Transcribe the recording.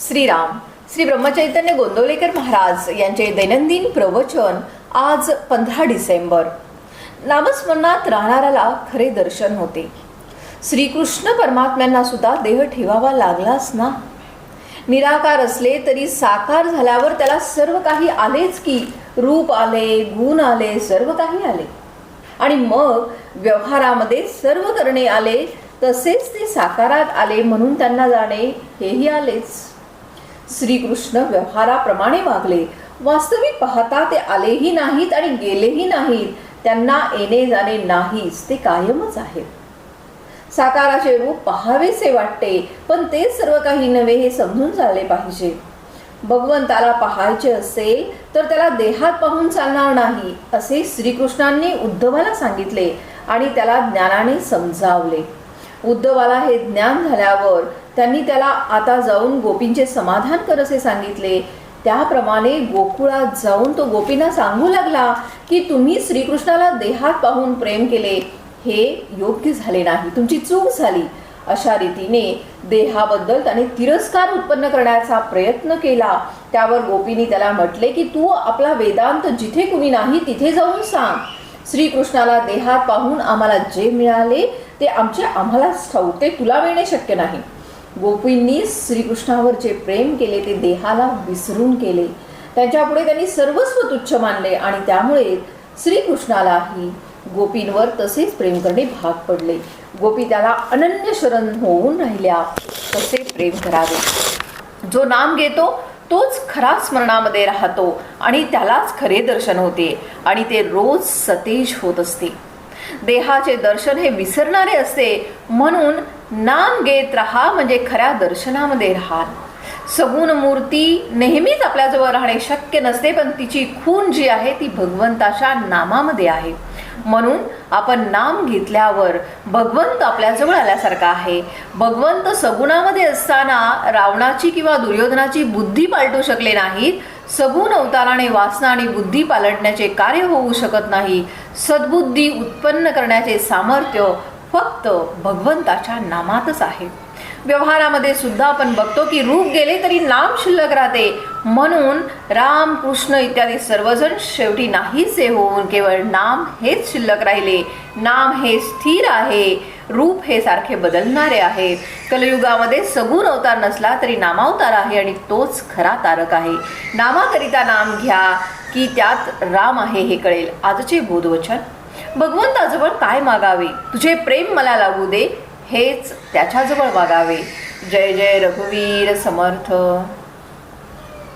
श्रीराम. श्री ब्रह्मचैतन्य गोंदवलेकर महाराज यांचे दैनंदिन प्रवचन आज पंधरा डिसेंबर. नामस्मरणात राहणाऱ्याला खरे दर्शन होते. श्रीकृष्ण परमात्म्यांना सुद्धा देह ठेवावा लागलाच ना? निराकार असले तरी साकार झाल्यावर त्याला सर्व काही आलेच की रूप आले गुण आले सर्व काही आले. आणि मग व्यवहारामध्ये सर्व करणे आले तसेच ते साकारात आले म्हणून त्यांना जाणे हेही आलेच. श्रीकृष्ण व्यवहाराप्रमाणे वागले वास्तविक पाहता ते आलेही नाहीत आणि गेलेही नाहीत. त्यांना येणे जाणे नाहीच ते कायमच आहेत साकाराचे रूप पहावेसे वाटते पण ते सर्व काही नव्हे हे समजून झाले पाहिजे. भगवंताला पाहायचे असेल तर त्याला देहात पाहून चालणार नाही असे श्रीकृष्णांनी उद्धवाला सांगितले आणि त्याला ज्ञानाने समजावले. उद्धवाला हे ज्ञान झाल्यावर त्यांनी त्याला आता जाऊन गोपींचे समाधान कर असे सांगितले. त्याप्रमाणे गोकुळात जाऊन तो गोपींना सांगू लागला की तुम्ही श्रीकृष्णाला देहात पाहून प्रेम केले. हे योग्य झाले नाही. तुमची चूक झाली. अशा रीतीने देहाबद्दल त्याने तिरस्कार उत्पन्न करण्याचा प्रयत्न केला. त्यावर गोपींनी त्याला म्हटले की तू आपला वेदांत जिथे कुणी नाही तिथे जाऊन सांग. श्रीकृष्णाला देहात पाहून आम्हाला जे मिळाले ते आमचे आम्हालाच ठाऊक. ते तुला मिळणे शक्य नाही. गोपींनी श्रीकृष्णावरचे प्रेम केले ते देहाला विसरून केले त्यांच्यापुढे त्यांनी सर्वस्व तुच्छ मानले आणि त्यामुळे श्रीकृष्णालाही गोपींवर तसेच प्रेम करणे भाग पडले. गोपी त्याला अनन्य शरण होऊन राहिल्या तसे प्रेम करावे. जो नाम घेतो तोच खरा स्मरणामध्ये राहतो आणि त्यालाच खरे दर्शन होते आणि ते रोज सतेज होत असते. देहाचे दर्शन हे विसरणारे असते म्हणून नाम घेत राहा म्हणजे खऱ्या दर्शनामध्ये राहाल सगुण मूर्ती नेहमीच आपल्याजवळ राहणे शक्य नसते पण तिची खून जी आहे ती भगवंताच्या नामामध्ये आहे. म्हणून आपण नाम घेतल्यावर भगवंत आपल्याजवळ आल्यासारखा आहे. भगवंत सगुणामध्ये असताना रावणाची किंवा दुर्योधनाची बुद्धी पालटू शकले नाहीत. सगुण अवताराने वासना आणि बुद्धी पालटण्याचे कार्य होऊ शकत नाही. सद्बुद्धी उत्पन्न करण्याचे सामर्थ्य फक्त भगवंताच्या नामातच आहे. व्यवहारामध्ये सुद्धा आपण बघतो की रूप गेले तरी नाम शिल्लक राहते. म्हणून राम कृष्ण इत्यादी सर्वजण शेवटी नाहीसे होऊन केवळ नाम हेच शिल्लक राहिले. नाम हे स्थिर आहे. रूप हे सारखे बदलणारे आहे. कलयुगामध्ये सगुण अवतार नसला तरी नामावतार आहे आणि तोच खरा तारक आहे. नामाकरिता नाम घ्या की त्यात राम आहे हे कळेल. आजचे बोधवचन भगवंताजवळ काय मागावे? तुझे प्रेम मला लागू दे हेच त्याच्याजवळ मागावे. जय जय रघुवीर समर्थ.